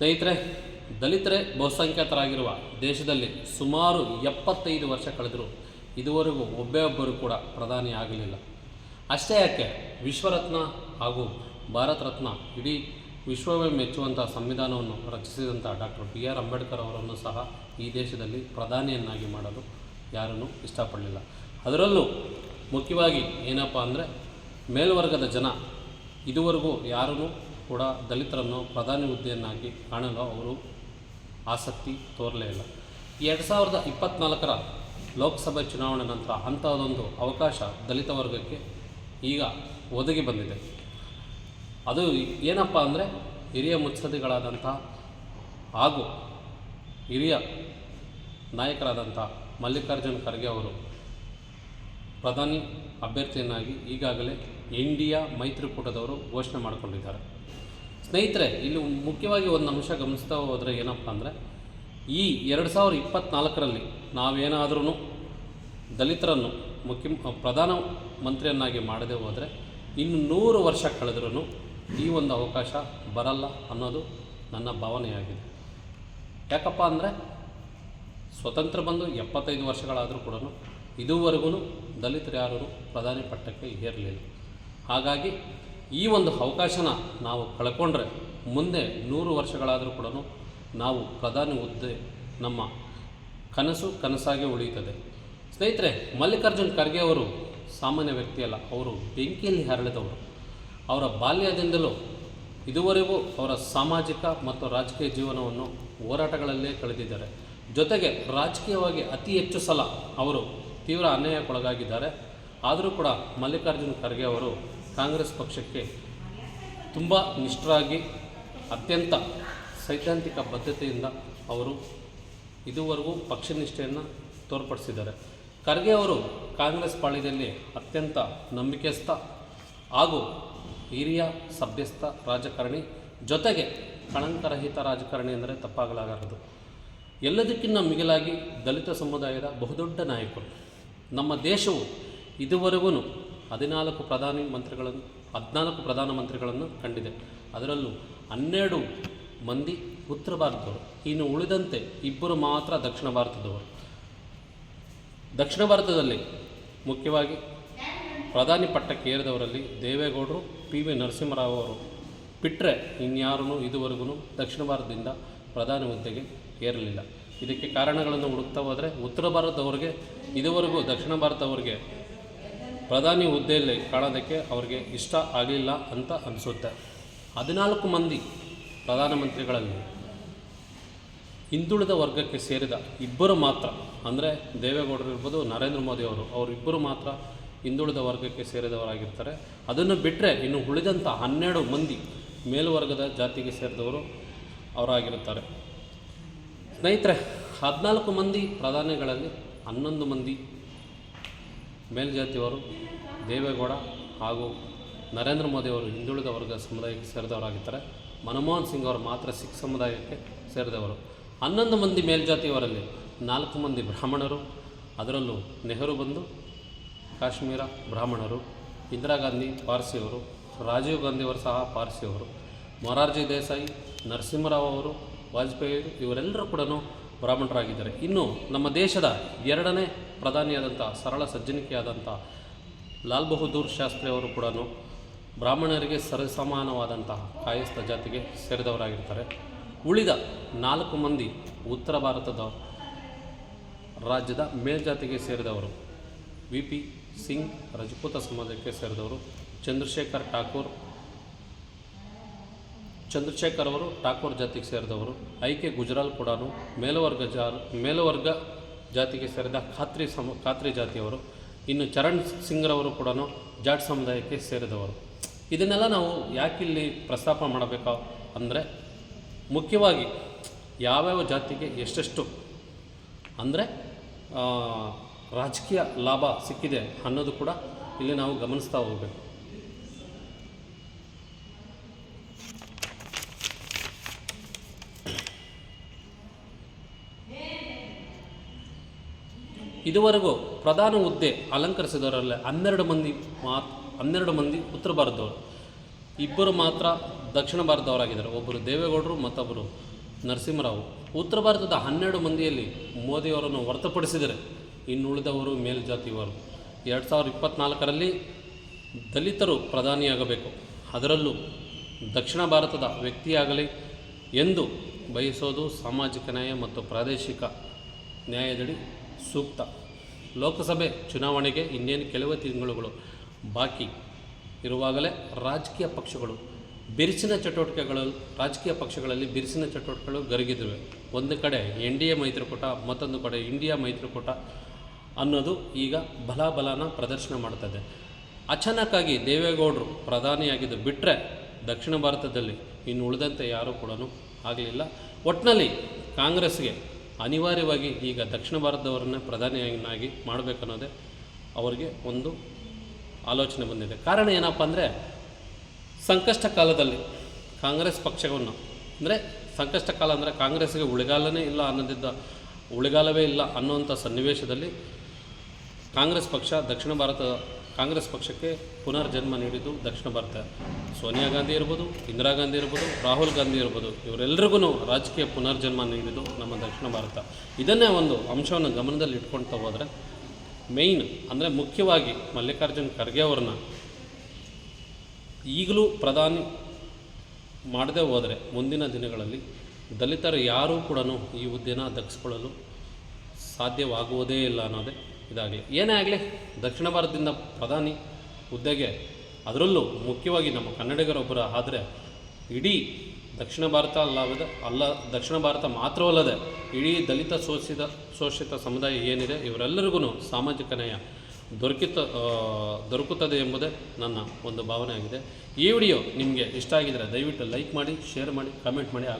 ಸ್ನೇಹಿತರೆ, ದಲಿತರೇ ಬಹುಸಂಖ್ಯಾತರಾಗಿರುವ ದೇಶದಲ್ಲಿ ಸುಮಾರು ಎಪ್ಪತ್ತೈದು ವರ್ಷ ಕಳೆದರೂ ಇದುವರೆಗೂ ಒಬ್ಬೇ ಒಬ್ಬರು ಕೂಡ ಪ್ರಧಾನಿ ಆಗಲಿಲ್ಲ. ಅಷ್ಟೇ ಯಾಕೆ? ವಿಶ್ವರತ್ನ ಹಾಗೂ ಭಾರತ ರತ್ನ ಇಡೀ ವಿಶ್ವವೇ ಮೆಚ್ಚುವಂಥ ಸಂವಿಧಾನವನ್ನು ರಚಿಸಿದಂಥ ಡಾಕ್ಟರ್ ಬಿ ಆರ್ ಅಂಬೇಡ್ಕರ್ ಅವರನ್ನು ಸಹ ಈ ದೇಶದಲ್ಲಿ ಪ್ರಧಾನಿಯನ್ನಾಗಿ ಮಾಡಲು ಯಾರನ್ನೂ ಇಷ್ಟಪಡಲಿಲ್ಲ. ಅದರಲ್ಲೂ ಮುಖ್ಯವಾಗಿ ಏನಪ್ಪ ಅಂದರೆ ಮೇಲ್ವರ್ಗದ ಜನ ಇದುವರೆಗೂ ಯಾರನ್ನೂ ಕೂಡ ದಲಿತರನ್ನು ಪ್ರಧಾನಿ ಹುದ್ದೆಯನ್ನಾಗಿ ಕಾಣಲು ಅವರು ಆಸಕ್ತಿ ತೋರಲೇ ಇಲ್ಲ. ಎರಡು ಸಾವಿರದ ಇಪ್ಪತ್ನಾಲ್ಕರ ಲೋಕಸಭೆ ಚುನಾವಣೆ ನಂತರ ಅಂಥದ್ದೊಂದು ಅವಕಾಶ ದಲಿತ ವರ್ಗಕ್ಕೆ ಈಗ ಒದಗಿ ಬಂದಿದೆ. ಅದು ಏನಪ್ಪ ಅಂದರೆ ಹಿರಿಯ ಮುತ್ಸದ್ದಿಗಳಾದಂಥ ಹಾಗೂ ಹಿರಿಯ ನಾಯಕರಾದಂಥ ಮಲ್ಲಿಕಾರ್ಜುನ್ ಖರ್ಗೆ ಅವರು ಪ್ರಧಾನಿ ಅಭ್ಯರ್ಥಿಯನ್ನಾಗಿ ಈಗಾಗಲೇ ಇಂಡಿಯಾ ಮೈತ್ರಿಕೂಟದವರು ಘೋಷಣೆ ಮಾಡಿಕೊಂಡಿದ್ದಾರೆ. ಸ್ನೇಹಿತರೆ, ಇಲ್ಲಿ ಮುಖ್ಯವಾಗಿ ಒಂದು ಅಂಶ ಗಮನಿಸ್ತಾ ಹೋದರೆ ಏನಪ್ಪ ಅಂದರೆ, ಈ ಎರಡು ಸಾವಿರದ ಇಪ್ಪತ್ತ್ನಾಲ್ಕರಲ್ಲಿ ನಾವೇನಾದ್ರೂ ದಲಿತರನ್ನು ಮುಖ್ಯ, ಪ್ರಧಾನ ಮಂತ್ರಿಯನ್ನಾಗಿ ಮಾಡದೆ ಹೋದರೆ ಇನ್ನು ನೂರು ವರ್ಷ ಕಳೆದ್ರೂ ಈ ಒಂದು ಅವಕಾಶ ಬರಲ್ಲ ಅನ್ನೋದು ನನ್ನ ಭಾವನೆಯಾಗಿದೆ. ಯಾಕಪ್ಪ ಅಂದರೆ, ಸ್ವತಂತ್ರ ಬಂದು ಎಪ್ಪತ್ತೈದು ವರ್ಷಗಳಾದರೂ ಕೂಡ ಇದುವರೆಗೂ ದಲಿತರು ಯಾರೂ ಪ್ರಧಾನಿ ಪಟ್ಟಕ್ಕೆ ಏರಲಿಲ್ಲ. ಹಾಗಾಗಿ ಈ ಒಂದು ಅವಕಾಶನ ನಾವು ಕಳ್ಕೊಂಡ್ರೆ ಮುಂದೆ ನೂರು ವರ್ಷಗಳಾದರೂ ಕೂಡ ನಾವು ಪ್ರಧಾನಿ ಹುದ್ದೆ ನಮ್ಮ ಕನಸು ಕನಸಾಗಿ ಉಳಿಯುತ್ತದೆ. ಸ್ನೇಹಿತರೆ, ಮಲ್ಲಿಕಾರ್ಜುನ್ ಖರ್ಗೆ ಅವರು ಸಾಮಾನ್ಯ ವ್ಯಕ್ತಿಯಲ್ಲ ಅವರು ಬೆಂಕಿಯಲ್ಲಿ ಹರಳಿದವರು. ಅವರ ಬಾಲ್ಯದಿಂದಲೂ ಇದುವರೆಗೂ ಅವರ ಸಾಮಾಜಿಕ ಮತ್ತು ರಾಜಕೀಯ ಜೀವನವನ್ನು ಹೋರಾಟಗಳಲ್ಲೇ ಕಳೆದಿದ್ದಾರೆ. ಜೊತೆಗೆ ರಾಜಕೀಯವಾಗಿ ಅತಿ ಹೆಚ್ಚು ಸಲ ಅವರು ತೀವ್ರ ಅನ್ಯಾಯಕ್ಕೊಳಗಾಗಿದ್ದಾರೆ. ಆದರೂ ಕೂಡ ಮಲ್ಲಿಕಾರ್ಜುನ ಖರ್ಗೆ ಅವರು ಕಾಂಗ್ರೆಸ್ ಪಕ್ಷಕ್ಕೆ ತುಂಬ ನಿಷ್ಠರಾಗಿ, ಅತ್ಯಂತ ಸೈದ್ಧಾಂತಿಕ ಬದ್ಧತೆಯಿಂದ ಅವರು ಇದುವರೆಗೂ ಪಕ್ಷನಿಷ್ಠೆಯನ್ನು ತೋರ್ಪಡಿಸಿದ್ದಾರೆ. ಖರ್ಗೆ ಅವರು ಕಾಂಗ್ರೆಸ್ ಪಾಳ್ಯದಲ್ಲಿ ಅತ್ಯಂತ ನಂಬಿಕೆಸ್ಥ ಹಾಗೂ ಹಿರಿಯ ಸಭ್ಯಸ್ಥ ರಾಜಕಾರಣಿ, ಜೊತೆಗೆ ಕಳಂಕರಹಿತ ರಾಜಕಾರಣಿ ಅಂದರೆ ತಪ್ಪಾಗಲಾಗದು ಎಲ್ಲದಕ್ಕಿಂತ ಮಿಗಿಲಾಗಿ ದಲಿತ ಸಮುದಾಯದ ಬಹುದೊಡ್ಡ ನಾಯಕರು. ನಮ್ಮ ದೇಶವು ಇದುವರೆಗೂ ಹದಿನಾಲ್ಕು ಪ್ರಧಾನಿ ಮಂತ್ರಿಗಳನ್ನು, ಹದಿನಾಲ್ಕು ಪ್ರಧಾನಮಂತ್ರಿಗಳನ್ನು ಕಂಡಿದೆ. ಅದರಲ್ಲೂ ಹನ್ನೆರಡು ಮಂದಿ ಉತ್ತರ ಭಾರತದವರು, ಇನ್ನು ಉಳಿದಂತೆ ಇಬ್ಬರು ಮಾತ್ರ ದಕ್ಷಿಣ ಭಾರತದವರು. ದಕ್ಷಿಣ ಭಾರತದಲ್ಲಿ ಮುಖ್ಯವಾಗಿ ಪ್ರಧಾನಿ ಪಟ್ಟಕ್ಕೆ ಏರಿದವರಲ್ಲಿ ದೇವೇಗೌಡರು ಪಿ ವಿ ನರಸಿಂಹರಾವ್ ಅವರು ಬಿಟ್ಟರೆ ಇನ್ಯಾರೂ ಇದುವರೆಗೂ ದಕ್ಷಿಣ ಭಾರತದಿಂದ ಪ್ರಧಾನಿ ಹುದ್ದೆಗೆ ಏರಲಿಲ್ಲ. ಇದಕ್ಕೆ ಕಾರಣಗಳನ್ನು ಹುಡುಕ್ತಾ ಹೋದರೆ ಉತ್ತರ ಭಾರತದವ್ರಿಗೆ, ಇದುವರೆಗೂ ದಕ್ಷಿಣ ಭಾರತದವ್ರಿಗೆ ಪ್ರಧಾನಿ ಹುದ್ದೆಯಲ್ಲಿ ಕಾಣೋದಕ್ಕೆ ಅವ್ರಿಗೆ ಇಷ್ಟ ಆಗಲಿಲ್ಲ ಅಂತ ಅನಿಸುತ್ತೆ. ಹದಿನಾಲ್ಕು ಮಂದಿ ಪ್ರಧಾನಮಂತ್ರಿಗಳಲ್ಲಿ ಹಿಂದುಳಿದ ವರ್ಗಕ್ಕೆ ಸೇರಿದ ಇಬ್ಬರು ಮಾತ್ರ, ಅಂದರೆ ದೇವೇಗೌಡರು ಇರ್ಬೋದು, ನರೇಂದ್ರ ಮೋದಿ ಅವರು, ಅವರಿಬ್ಬರು ಮಾತ್ರ ಹಿಂದುಳಿದ ವರ್ಗಕ್ಕೆ ಸೇರಿದವರಾಗಿರ್ತಾರೆ. ಅದನ್ನು ಬಿಟ್ಟರೆ ಇನ್ನು ಉಳಿದಂಥ ಹನ್ನೆರಡು ಮಂದಿ ಮೇಲ್ವರ್ಗದ ಜಾತಿಗೆ ಸೇರಿದವರು ಅವರಾಗಿರುತ್ತಾರೆ. ಸ್ನೇಹಿತರೆ, ಹದಿನಾಲ್ಕು ಮಂದಿ ಪ್ರಧಾನಿಗಳಲ್ಲಿ ಹನ್ನೊಂದು ಮಂದಿ ಮೇಲ್ಜಾತಿಯವರು, ದೇವೇಗೌಡ ಹಾಗೂ ನರೇಂದ್ರ ಮೋದಿಯವರು ಹಿಂದುಳಿದ ವರ್ಗ ಸಮುದಾಯಕ್ಕೆ ಸೇರಿದವರಾಗಿದ್ದಾರೆ. ಮನಮೋಹನ್ ಸಿಂಗ್ ಅವರು ಮಾತ್ರ ಸಿಖ್ ಸಮುದಾಯಕ್ಕೆ ಸೇರಿದವರು. ಹನ್ನೊಂದು ಮಂದಿ ಮೇಲ್ಜಾತಿಯವರಲ್ಲಿ ನಾಲ್ಕು ಮಂದಿ ಬ್ರಾಹ್ಮಣರು, ಅದರಲ್ಲೂ ನೆಹರು ಬಂದು, ಕಾಶ್ಮೀರ ಬ್ರಾಹ್ಮಣರು, ಇಂದಿರಾ ಗಾಂಧಿ ಪಾರ್ಸಿಯವರು, ರಾಜೀವ್ ಗಾಂಧಿಯವರು ಸಹ ಪಾರ್ಸಿಯವರು, ಮೊರಾರ್ಜಿ ದೇಸಾಯಿ, ನರಸಿಂಹರಾವ್ ಅವರು ವಾಜಪೇಯಿ ಇವರೆಲ್ಲರೂ ಕೂಡ ಬ್ರಾಹ್ಮಣರಾಗಿದ್ದಾರೆ. ಇನ್ನು ನಮ್ಮ ದೇಶದ ಎರಡನೇ ಪ್ರಧಾನಿಯಾದಂಥ, ಸರಳ ಸಜ್ಜನಿಕೆಯಾದಂಥ ಲಾಲ್ ಬಹದ್ದೂರ್ ಶಾಸ್ತ್ರಿ ಅವರು ಕೂಡ ಬ್ರಾಹ್ಮಣರಿಗೆ ಸರಿಸಮಾನವಾದಂತಹ ಕಾಯಸ್ಥ ಜಾತಿಗೆ ಸೇರಿದವರಾಗಿರ್ತಾರೆ. ಉಳಿದ ನಾಲ್ಕು ಮಂದಿ ಉತ್ತರ ಭಾರತದ ರಾಜ್ಯದ ಮೇಲ್ಜಾತಿಗೆ ಸೇರಿದವರು ವಿ ಪಿ ಸಿಂಗ್, ರಜಪೂತ ಸಮಾಜಕ್ಕೆ ಸೇರಿದವರು ಚಂದ್ರಶೇಖರ್ ಠಾಕೂರ್ ಚಂದ್ರಶೇಖರ್ ಅವರು, ಠಾಕೂರ್ ಜಾತಿಗೆ ಸೇರಿದವರು ಐ ಕೆ ಗುಜರಾಲ್ ಕೂಡ ಮೇಲುವರ್ಗ ಜಾ, ಮೇಲುವರ್ಗ ಜಾತಿಗೆ ಸೇರಿದ ಖಾತ್ರಿ ಸಮ, ಖಾತ್ರಿ ಜಾತಿಯವರು, ಇನ್ನು ಚರಣ್ ಸಿಂಗ್ರವರು ಕೂಡ ಜಾಟ್ ಸಮುದಾಯಕ್ಕೆ ಸೇರಿದವರು. ಇದನ್ನೆಲ್ಲ ನಾವು ಯಾಕಿಲ್ಲಿ ಪ್ರಸ್ತಾಪ ಮಾಡಬೇಕು ಅಂದರೆ, ಮುಖ್ಯವಾಗಿ ಯಾವ್ಯಾವ ಜಾತಿಗೆ ಎಷ್ಟೆಷ್ಟು, ಅಂದರೆ ರಾಜಕೀಯ ಲಾಭ ಸಿಕ್ಕಿದೆ ಅನ್ನೋದು ಕೂಡ ಇಲ್ಲಿ ನಾವು ಗಮನಿಸ್ತಾ ಹೋಗಬೇಕು. ಇದುವರೆಗೂ ಪ್ರಧಾನ ಹುದ್ದೆ ಅಲಂಕರಿಸಿದವರಲ್ಲಿ ಹನ್ನೆರಡು ಮಂದಿ ಮಾತ್, ಹನ್ನೆರಡು ಮಂದಿ ಉತ್ತರ ಭಾರತದವರು. ಇಬ್ಬರು ಮಾತ್ರ ದಕ್ಷಿಣ ಭಾರತದವರಾಗಿದ್ದಾರೆ. ಒಬ್ಬರು ದೇವೇಗೌಡರು, ಮತ್ತೊಬ್ಬರು ನರಸಿಂಹರಾವ್. ಉತ್ತರ ಭಾರತದ ಹನ್ನೆರಡು ಮಂದಿಯಲ್ಲಿ ಮೋದಿಯವರನ್ನು ಹೊರತುಪಡಿಸಿದರೆ ಇನ್ನುಳಿದವರು ಮೇಲ್ಜಾತಿಯವರು. ಎರಡು ಸಾವಿರದ ಇಪ್ಪತ್ತ್ನಾಲ್ಕರಲ್ಲಿ ದಲಿತರು ಪ್ರಧಾನಿಯಾಗಬೇಕು. ಅದರಲ್ಲೂ ದಕ್ಷಿಣ ಭಾರತದ ವ್ಯಕ್ತಿಯಾಗಲಿ ಎಂದು ಬಯಸೋದು ಸಾಮಾಜಿಕ ನ್ಯಾಯ ಮತ್ತು ಪ್ರಾದೇಶಿಕ ನ್ಯಾಯದಡಿ ಸೂಕ್ತ. ಲೋಕಸಭೆ ಚುನಾವಣೆಗೆ ಇನ್ನೇನು ಕೆಲವೇ ತಿಂಗಳುಗಳು ಬಾಕಿ ಇರುವಾಗಲೇ ರಾಜಕೀಯ ಪಕ್ಷಗಳು ಬಿರುಸಿನ ಚಟುವಟಿಕೆಗಳು, ರಾಜಕೀಯ ಪಕ್ಷಗಳಲ್ಲಿ ಬಿರುಸಿನ ಚಟುವಟಿಕೆಗಳು ಗರಿಗಿದ್ದಿವೆ. ಒಂದು ಕಡೆ ಎನ್ ಡಿ ಎ ಮೈತ್ರಿಕೂಟ, ಮತ್ತೊಂದು ಕಡೆ ಇಂಡಿಯಾ ಮೈತ್ರಿಕೂಟ ಅನ್ನೋದು ಈಗ ಬಲಾಬಲನ ಪ್ರದರ್ಶನ ಮಾಡ್ತದೆ ಅಚಾನಕ್ಕಾಗಿ ದೇವೇಗೌಡರು ಪ್ರಧಾನಿಯಾಗಿದ್ದು ಬಿಟ್ಟರೆ ದಕ್ಷಿಣ ಭಾರತದಲ್ಲಿ ಇನ್ನು ಉಳಿದಂತೆ ಯಾರೂ ಕೂಡ ಆಗಲಿಲ್ಲ. ಒಟ್ಟಿನಲ್ಲಿ ಕಾಂಗ್ರೆಸ್ಗೆ ಅನಿವಾರ್ಯವಾಗಿ ಈಗ ದಕ್ಷಿಣ ಭಾರತದವರನ್ನ ಪ್ರಧಾನಿಯನ್ನಾಗಿ ಮಾಡಬೇಕನ್ನೋದೇ ಅವರಿಗೆ ಒಂದು ಆಲೋಚನೆ ಬಂದಿದೆ. ಕಾರಣ ಏನಪ್ಪ ಅಂದರೆ ಸಂಕಷ್ಟ ಕಾಲದಲ್ಲಿ ಕಾಂಗ್ರೆಸ್ ಪಕ್ಷವನ್ನು, ಅಂದರೆ ಸಂಕಷ್ಟ ಕಾಲ ಅಂದರೆ ಕಾಂಗ್ರೆಸ್ಗೆ ಉಳಿಗಾಲನೇ ಇಲ್ಲ ಅನ್ನೋದಿದ್ದ, ಉಳಿಗಾಲವೇ ಇಲ್ಲ ಅನ್ನುವಂಥ ಸನ್ನಿವೇಶದಲ್ಲಿ ಕಾಂಗ್ರೆಸ್ ಪಕ್ಷ ದಕ್ಷಿಣ ಭಾರತ ಕಾಂಗ್ರೆಸ್ ಪಕ್ಷಕ್ಕೆ ಪುನರ್ಜನ್ಮ ನೀಡಿದ್ದು ದಕ್ಷಿಣ ಭಾರತ. ಸೋನಿಯಾ ಗಾಂಧಿ ಇರ್ಬೋದು, ಇಂದಿರಾ ಗಾಂಧಿ ಇರ್ಬೋದು, ರಾಹುಲ್ ಗಾಂಧಿ ಇರ್ಬೋದು, ಇವರೆಲ್ಲರಿಗೂ ರಾಜಕೀಯ ಪುನರ್ಜನ್ಮ ನೀಡಿದ್ದು ನಮ್ಮ ದಕ್ಷಿಣ ಭಾರತ. ಇದನ್ನೇ ಒಂದು ಅಂಶವನ್ನು ಗಮನದಲ್ಲಿ ಇಟ್ಕೊಳ್ತಾ ಹೋದರೆ ಮೇಯ್ನ್ ಅಂದರೆ ಮುಖ್ಯವಾಗಿ ಮಲ್ಲಿಕಾರ್ಜುನ್ ಖರ್ಗೆ ಅವ್ರನ್ನ ಈಗಲೂ ಪ್ರಧಾನಿ ಮಾಡದೇ ಹೋದರೆ ಮುಂದಿನ ದಿನಗಳಲ್ಲಿ ದಲಿತರು ಯಾರೂ ಕೂಡ ಈ ಹುದ್ದೆನ ದಕ್ಕಿಸ್ಕೊಳ್ಳಲು ಸಾಧ್ಯವಾಗುವುದೇ ಇಲ್ಲ ಅನ್ನೋದೇ ಇದಾಗಲಿ. ಏನೇ ಆಗಲಿ, ದಕ್ಷಿಣ ಭಾರತದಿಂದ ಪ್ರಧಾನಿ ಹುದ್ದೆಗೆ ಅದರಲ್ಲೂ ಮುಖ್ಯವಾಗಿ ನಮ್ಮ ಕನ್ನಡಿಗರೊಬ್ಬರ ಆದರೆ ಇಡೀ ದಕ್ಷಿಣ ಭಾರತ ಅಲ್ಲವದ ಅಲ್ಲ, ದಕ್ಷಿಣ ಭಾರತ ಮಾತ್ರವಲ್ಲದೆ ಇಡೀ ದಲಿತ ಶೋಷಿತ ಶೋಷಿತ ಸಮುದಾಯ ಏನಿದೆ, ಇವರೆಲ್ಲರಿಗೂ ಸಾಮಾಜಿಕ ನ್ಯಾಯ ದೊರಕಿತ ದೊರಕುತ್ತದೆ ಎಂಬುದೇ ನನ್ನ ಒಂದು ಭಾವನೆ ಆಗಿದೆ. ಈ ವಿಡಿಯೋ ನಿಮಗೆ ಇಷ್ಟ ಆಗಿದರೆ ದಯವಿಟ್ಟು ಲೈಕ್ ಮಾಡಿ, ಶೇರ್ ಮಾಡಿ ಕಮೆಂಟ್ ಮಾಡಿ, ಹಾಗೂ